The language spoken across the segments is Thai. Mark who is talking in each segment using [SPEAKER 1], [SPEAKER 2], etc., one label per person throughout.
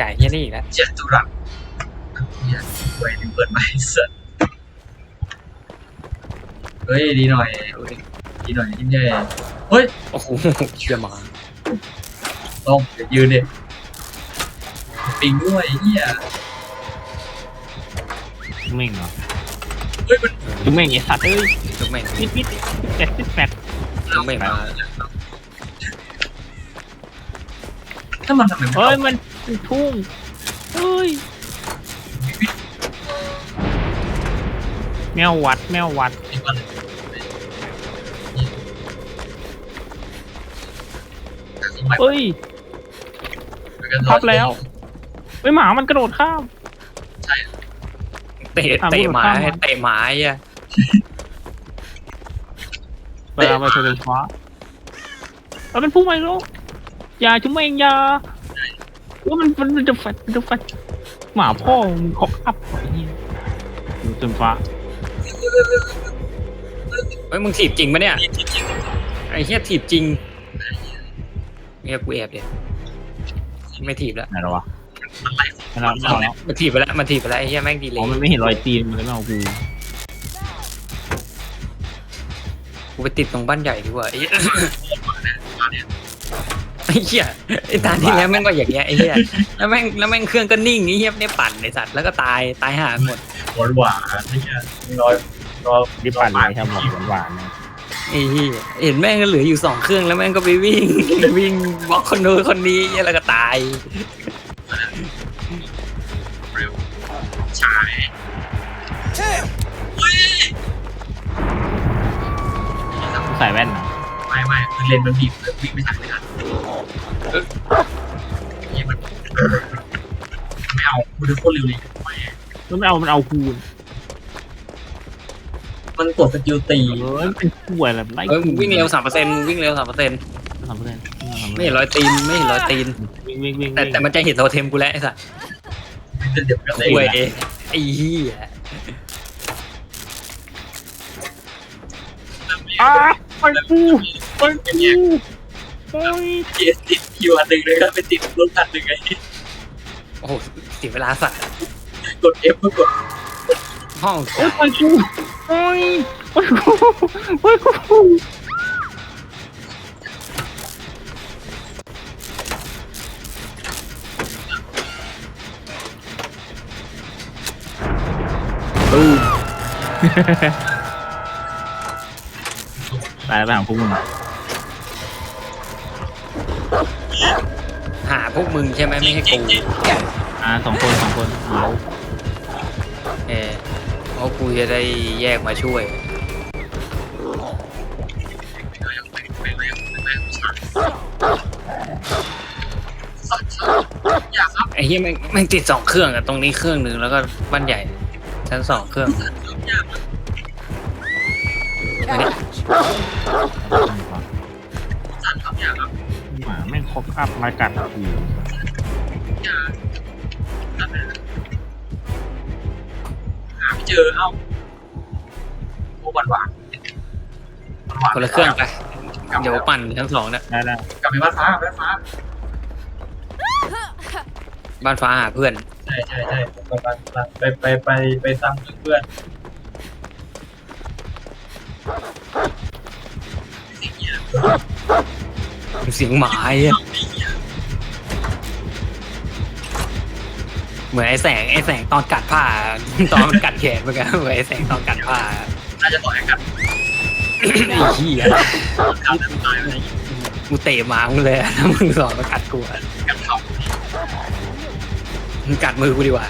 [SPEAKER 1] จ่ายเฮียนี่อีกแล้ว
[SPEAKER 2] เจ็ดตุรังเนี่ยไว้ถึงเปิดไม้สัตว์เฮ้ยดีหน่อยดีหน่อยยิ้มแย่เฮ้ย
[SPEAKER 1] โอ้โหเชื่อหมา
[SPEAKER 2] ต้องเดี๋ยวยืนดิปิงด้วยไอ้เฮีย
[SPEAKER 3] จุ๊เม่งเหรอ
[SPEAKER 2] เฮ้ยมัน
[SPEAKER 3] จุ๊เม่งไอ้สัตว์เอ้ย
[SPEAKER 1] ทุกแม่ง
[SPEAKER 3] ปิดปิดแปดปิดแปด
[SPEAKER 1] ทุกแม่งมา
[SPEAKER 2] ถ้ามันทำไมมัน
[SPEAKER 3] เฮ้ยมัน ทุ่งเฮ้ยแมววัดแมววัด เฮ้ย พับแล้วเฮ้ยหมามันกระโดดข้าม
[SPEAKER 1] เตะ
[SPEAKER 3] อะ
[SPEAKER 1] เตะหมา
[SPEAKER 3] พูดข้ามมา
[SPEAKER 1] เตะหมาไอะ
[SPEAKER 3] เวลาไปโชว์ไฟฟ้าเอาเป็นพุ่งไปลูกอย่าจุ๊เม่งอย่า ว่ามันมันมันจะแฟดมันจะแฟดหมาพ่อมึงขอกอัพไอ้เหี้ยดูเต็มฟ้า
[SPEAKER 1] เฮ้ยมึงถีบจริงปะเนี่ยไอ้เฮียถีบจริงเฮียกูแอบเดี๋ยวไม่ถีบแล้ว
[SPEAKER 3] ไหนหรอวะไม่เอาไม่เอาแล้ว
[SPEAKER 1] มันถีบไปแล้วมันถีบไปแล้วไอ้เฮียแม่งดีเล
[SPEAKER 3] อ๋อยมันไม่เห็นรอยตีนมันเลยไม่เอากู
[SPEAKER 1] กูไปติดตรงบ้านใหญ่ดีกว่าไอ้เหี้ย ไอ้เหี้ยไอ้ตาที่แล้วแม่งก็อย่างเงี้ยไอ้เหี้ยแล้วแม่งแล้วแม่งเครื่องก็นิ่งไอ้เหี้ยเนี่ยปั่นไอ้สัตว์แล้วก็ตายตายห่าหมด
[SPEAKER 2] หวานหวานไอ้เฮียรอยรอ
[SPEAKER 3] ดิปั่นเลยครับหมดหวานๆนะ
[SPEAKER 1] ไอ้เหี้ยเห็นแม่งก็เหลืออยู่สองเครื่องแล้วแม่งก็ไปวิ่งวิ่งบล็อกคนนู้นคนนี้เหี้ยแล้วก็ตาย
[SPEAKER 2] ฉายเฮ้ย
[SPEAKER 3] ใส่แว่นนะ
[SPEAKER 2] ไม่ไม่คือเลนมันบีบเลยวิ่งไม่ทันไม่ทันเออเฮียมัน ไม่เอาคุณดูโคตรเร็วเลยไม่
[SPEAKER 3] แล้วไม่เอา มันเอาคูณ
[SPEAKER 2] มันกดสกิลตี
[SPEAKER 3] เออมันเป็นป่วยแบบไล่
[SPEAKER 1] เฮ้ยมึงวิ่งเร็วสามเปอร์เซ็นต์วิ่งเร็วสามเปอร์เซ็นต์
[SPEAKER 3] สามเปอร์เซ็นต์
[SPEAKER 1] ไม่เห็นรอยตีนไม่เห็นรอยตีน
[SPEAKER 3] วิ่งวิ่งวิ่ง
[SPEAKER 1] แต่แต่มันจะเห็นโทเทมกูแล้วไอ้สัตว์
[SPEAKER 2] เป็นเด็กกันเลย
[SPEAKER 1] คุยไอ้เหี้ย
[SPEAKER 3] อ้าไปกูไปกู โอ้ย
[SPEAKER 2] ติดอยู่อันหนึ่งเลยก็ไปติดรถอันหนึ่งไง
[SPEAKER 1] โอ้โหเสียเวลาสัตว์
[SPEAKER 2] กด F เพื่อกด
[SPEAKER 1] ห้อง
[SPEAKER 3] โอ้ยไปกูโอ้ยไปกูไปกูตู้ตายไปของพวกมึง
[SPEAKER 1] หาพวกมึงใช่ไหมไม่ใช่กู
[SPEAKER 3] อ่าสองคนสองคนเดี๋ยว
[SPEAKER 1] เออเพราะกูจะได้แยกมาช่วย
[SPEAKER 2] อยากครับ
[SPEAKER 1] ไอ้เหี้ยแม่งแม่งติดสองเครื่องอะตรงนี้เครื่องหนึ่งแล้วก็บ้านใหญ่ชั้นสองเครื่องอันนี้
[SPEAKER 2] จัด คอก
[SPEAKER 3] อัพมากัดกู
[SPEAKER 2] หาไม่เจอเอ้าโอ้หวานหวานหวาน
[SPEAKER 1] คนละเครื่องไป เดี๋ยวปั่นทั้งสองเนี่ย
[SPEAKER 3] ได้ได้
[SPEAKER 2] กลับไปบ้านฟ้าบ้านฟ้า
[SPEAKER 1] บ้านฟ้าหาเพื่อน
[SPEAKER 2] ใช่ใช่ใช่ไปไปไปไปไปไปตามเพื่อน
[SPEAKER 1] เสียงหมาไอ้เหี้ยเหมือนไอ้แสงไอ้แสงตอนกัดผ้า ตอนมันกัดแขนเหมือนกันเหมือนไอ้แสงตอนกัดผ้า
[SPEAKER 2] น่าจะต่อยกัน
[SPEAKER 1] ไอ้เหี้ย
[SPEAKER 2] การเดินตายอะไร
[SPEAKER 1] กูเตะหมามึงเลยอะถ้ามึงสอนมากัดกูอะ
[SPEAKER 2] กันเข้า
[SPEAKER 1] มึงกัดมือกูดีกว่า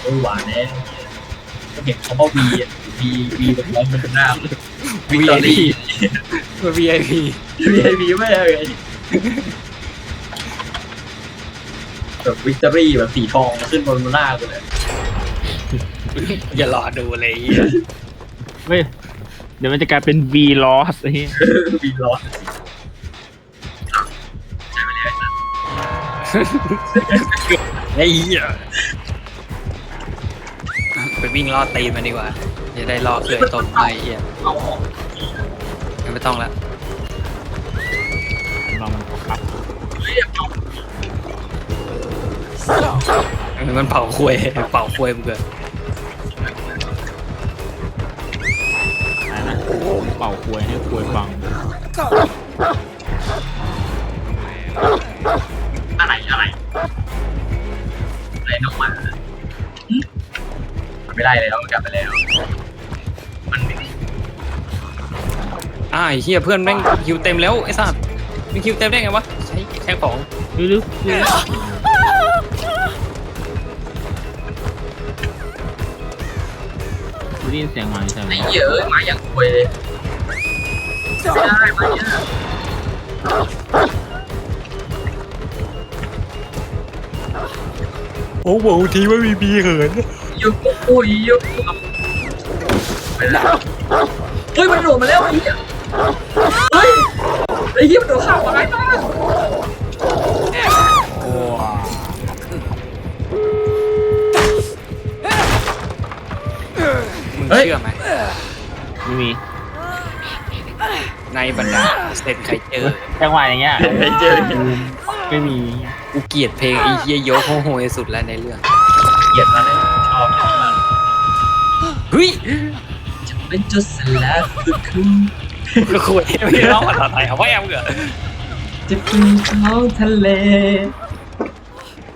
[SPEAKER 2] โอ้หวานแน่ก็เห็นเขาว่าวีอะวีวีแบบร้อนเป็นหน้าวีตอรี่
[SPEAKER 1] มา VIP
[SPEAKER 2] วีไอวีไม่อะไรแบบวิกตอรี่แบบสีทองขึ้นบนหน้ากูเลย
[SPEAKER 1] อย่ารอดูเลยไอ้เหี้ย
[SPEAKER 3] เว้ยเดี๋ยวมันจะกลายเป็น V loss ไอ้เหี้ย
[SPEAKER 2] วีร้อน ไอ้
[SPEAKER 1] เหี้ยไปวิ่งล่อตีนมันดีกว่าจะได้ล่อเคยตนไปเหี้ย
[SPEAKER 2] เอาออก
[SPEAKER 1] ไม่ต้องละ
[SPEAKER 3] เรามันครับ
[SPEAKER 2] เฮ้ยเอา
[SPEAKER 1] มันเผาควยเผาควยมึงเกิน
[SPEAKER 3] อะไรนะเป่าควยให้ควยฟัง
[SPEAKER 2] อะไรน้องหมาหึมันไม่ได้แล้วมันกลับไปแล้ว มัน
[SPEAKER 1] อ่าไอ้เหี้ยเพื่อนแม่งคิวเต็มแล้วไอ้สัสมีคิวเต็มได้ไงวะใช้แค่ของ
[SPEAKER 3] ลึกๆลึกได้ยินเสียงหมาใช่ไหม
[SPEAKER 2] ไอ้เหี้ยเอ้ยหมาอย่างควยเลยไม่ได้มาเนี่ย
[SPEAKER 1] โอ้โหทีว่ามีบีเหิน
[SPEAKER 2] ยุกโอ้ยยุกไปแล้วเฮ้ยมันโดดมาแล้วไอ้เหี้ยเฮ้ยไอ้เหี้ยมันโดดข้ามมาไอ้า
[SPEAKER 1] มึงเชื่อไหม
[SPEAKER 3] ไม่มี
[SPEAKER 1] ในบรรดาเซนใครเจอ
[SPEAKER 3] จังหวะอย่างเงี้ย
[SPEAKER 2] ไอ้เจอ
[SPEAKER 3] ไม่มี
[SPEAKER 1] กูเกลียดเพลงไอ้เฮียโยกโฮโฮสุดแล้วในเรื่อง
[SPEAKER 2] เกลียดมันเลยชอบมัน
[SPEAKER 1] เฮ้ย
[SPEAKER 2] จะเป็นจุดสลายคือคุณ
[SPEAKER 1] ก็คุยไม่ได้ร้องภาษาไทยเอาไว้แอมเกอ
[SPEAKER 2] จะเป็นท้องทะเล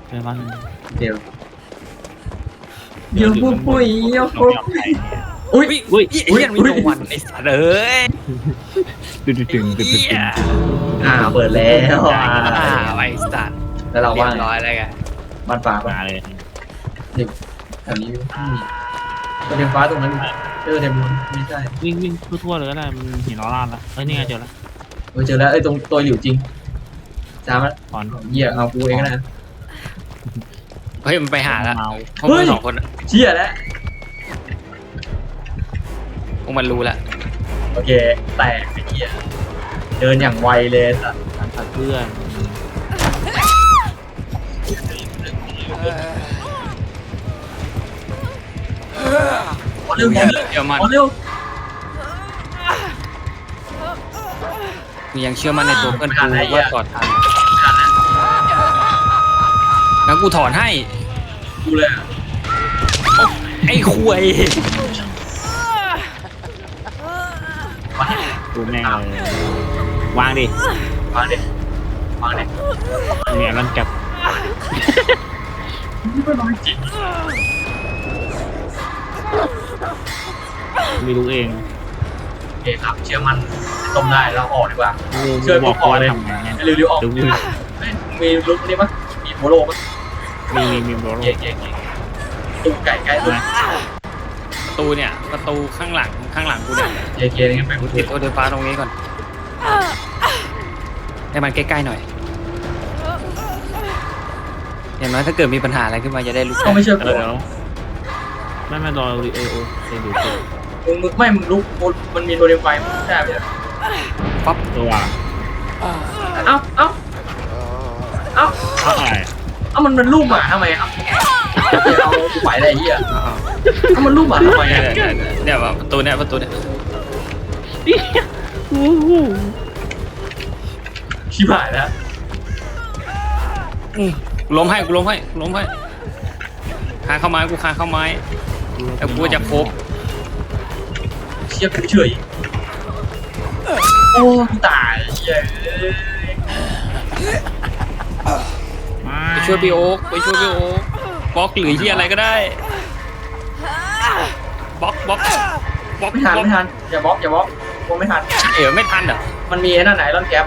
[SPEAKER 3] เดี๋ยวมัน
[SPEAKER 2] เดี๋ยวโยบุปุยโย
[SPEAKER 3] ต้
[SPEAKER 2] บุ
[SPEAKER 3] องยอม
[SPEAKER 2] ปุย
[SPEAKER 3] ใจ
[SPEAKER 2] อุ้ย
[SPEAKER 1] อุ้ยไอ้เฮียมีรางวัลไอ้สัตว์เอ้ย
[SPEAKER 3] ตึงตึงตึงตึง
[SPEAKER 1] เฮีย
[SPEAKER 2] อ่าเปิดแล้วอ่า
[SPEAKER 1] อ่าไอ้สัตว์
[SPEAKER 2] แล้วเรา
[SPEAKER 1] เรีย
[SPEAKER 2] ว่า
[SPEAKER 1] บร้อยแล้วไง
[SPEAKER 2] บ้านฟ้า
[SPEAKER 3] มา
[SPEAKER 2] ป่ะ
[SPEAKER 3] เลย
[SPEAKER 2] แถวนี้ตัวเดียวฟ้าตรงนั้นเจอเดมอนไม่ใช่
[SPEAKER 3] วิ่งวิ่งทั่วๆเลยก็ได้มันเห็นออร่าแล้วเฮ้ยนี่ไงเจอแล้ว
[SPEAKER 2] เออเจอแล้วไอ้ตรงตัวหลิวจริงจ้ามัน
[SPEAKER 3] ถอน
[SPEAKER 2] เหี้ยเอากูเองนะ
[SPEAKER 1] เฮ้ยมันไปหาแล้ว
[SPEAKER 3] เมา
[SPEAKER 1] พวกมึงสองคนอะ
[SPEAKER 2] เชี่ยแล้ว
[SPEAKER 1] พวกมันรู้แล้ว
[SPEAKER 2] โอเค แตกไอ้เหี้ยเดินอย่างไวเลยสัตว์
[SPEAKER 3] ทำกับเพื่อน
[SPEAKER 2] ขอเร็วขอเร็ว
[SPEAKER 1] เชื่อมั่น
[SPEAKER 2] ขอเร็ว
[SPEAKER 1] กูยังเชื่อมั่นในตัวเพื่อนกู
[SPEAKER 2] ไม่ทันแล้ว
[SPEAKER 1] ว่าถอดทันงั้นกูถอนให้
[SPEAKER 2] กูเลยอะ
[SPEAKER 1] ไอ้ควย
[SPEAKER 2] มาให้
[SPEAKER 3] ดูแม่งเลยวางดิ
[SPEAKER 2] มาดิมาดิ
[SPEAKER 3] เนี่ยมันจับ
[SPEAKER 2] ไม่ร้อยจริง
[SPEAKER 3] ไม่รู้เอง
[SPEAKER 2] โอเคครับเชื่อมันต้มได้เราออกดีกว่า
[SPEAKER 3] กู
[SPEAKER 2] เชื่อ
[SPEAKER 3] บอก
[SPEAKER 2] กูก่อน
[SPEAKER 3] ว่า
[SPEAKER 2] เลย
[SPEAKER 3] ทำไงเนี่ย
[SPEAKER 2] เร็วๆออก
[SPEAKER 3] เดี๋ยวกู
[SPEAKER 2] เฮ้ยมีลุกนี่ปะมีโมโลปะ
[SPEAKER 3] มีมีมีโร
[SPEAKER 2] เก่งเก่งเก่งตุ้มไก่ใกล้ตุ้ม
[SPEAKER 1] ประ ตูเนี่ยประตูข้างหลังข้างหลังกูเนี่ย
[SPEAKER 2] เก่งเก่งงั้นไป
[SPEAKER 1] กู
[SPEAKER 2] กู
[SPEAKER 1] ติ
[SPEAKER 2] ติ
[SPEAKER 1] ด
[SPEAKER 2] ด
[SPEAKER 1] โอเดอร์ฟ้าตรงนี้ก่อนให้มันใกล้ๆหน่อยอย่างน้อยถ้าเกิดมีปัญหาอะไรขึ้นมาจะได้รู้
[SPEAKER 2] ต้องไม่เชื่อ
[SPEAKER 3] เอ
[SPEAKER 2] กู
[SPEAKER 3] อเดี๋ยวไม่ไม่รอเออโอเออดูสิ
[SPEAKER 2] มึงมึงไม่มึงลุกมันมีตัวเดียวไฟมึงได้ไหม
[SPEAKER 1] ปั๊บ
[SPEAKER 3] ตัว
[SPEAKER 2] เอ้าเอ้าเอ้า
[SPEAKER 3] อะไร
[SPEAKER 2] เอ้ามันมันรูปหมาทำไมเอ้า เอากูไปได้เหี้ย
[SPEAKER 1] อ้าว
[SPEAKER 2] เอ้ามันรูปหมาทำไม
[SPEAKER 1] เนี่ย
[SPEAKER 2] อะ
[SPEAKER 1] เนี่ยเนี่ยเนี่ยประตูเนี่ยประตูเนี่ย
[SPEAKER 3] โอ้โห
[SPEAKER 2] ชิบหายแล้ว
[SPEAKER 1] อืมกูล้มให้กูล้มให้กูล้มให้คานเข้าไม้กูคานเข้าไม้แล้วกูจะครบ
[SPEAKER 2] เชี่ยกูเฉยโอ้กูตายเหี้ย
[SPEAKER 1] ไปช่วยพี่โอ๊กไปช่วยพี่โอ๊ก บล็อกหรือที่อะไรก็ได้บล็อกบล็อกบล็อก
[SPEAKER 2] ไม่ทัน
[SPEAKER 1] บล็อก
[SPEAKER 2] ไม่ทันอย่าบล็อกอย่าบล็อกกูไม่ทัน
[SPEAKER 1] ใช่เหรอไม่ทันเหรอ
[SPEAKER 2] มันมีไอ้นั่นไหนร่อนแก๊ป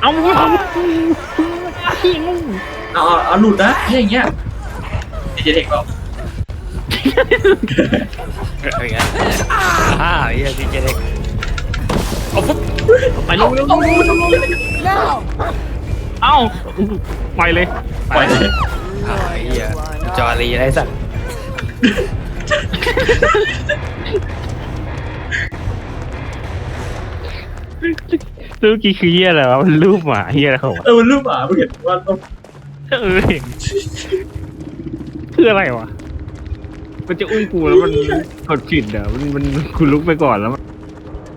[SPEAKER 3] เอาเอาขี้งู
[SPEAKER 2] เอาเอาเอาหลุดนะเนี่ยอย่างเงี้ยดีเจเด็กเปล่า
[SPEAKER 1] เอ้ยอ่าเฮียดีเจเด็กเอาปุ๊บ
[SPEAKER 3] ไปเร็วเร็ว
[SPEAKER 2] เอาเอาเอา
[SPEAKER 3] เอ้าไปเลย
[SPEAKER 2] ปล่อยเลย
[SPEAKER 1] หายเหี้จอรีไรสัตว์
[SPEAKER 3] รูปกี่คือเหี้ยอะไรวะมันรูปหมาเหี้ยอะไรขอว
[SPEAKER 2] เออมันรูปหมาเพิ่เห็นว่าต้อง
[SPEAKER 3] เออเห็นคืออะไรวะ มันจะอุ้มกูแล้วมันกดผิดเดี๋ยวมันมันคุณลุกไปก่อนแล้ว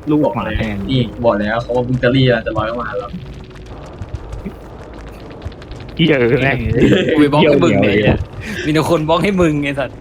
[SPEAKER 3] ลูกหมาแทน
[SPEAKER 2] นี่บอกแล้วเขาว่าบุงจะรีอะจะลอยเข้ามาแล้ว
[SPEAKER 3] เหี้ยเอะแม่ง
[SPEAKER 1] กูไบล็อกให้มึง
[SPEAKER 3] เนี่
[SPEAKER 1] ยมีแต่คนบล็อกให้มึงไงสัตว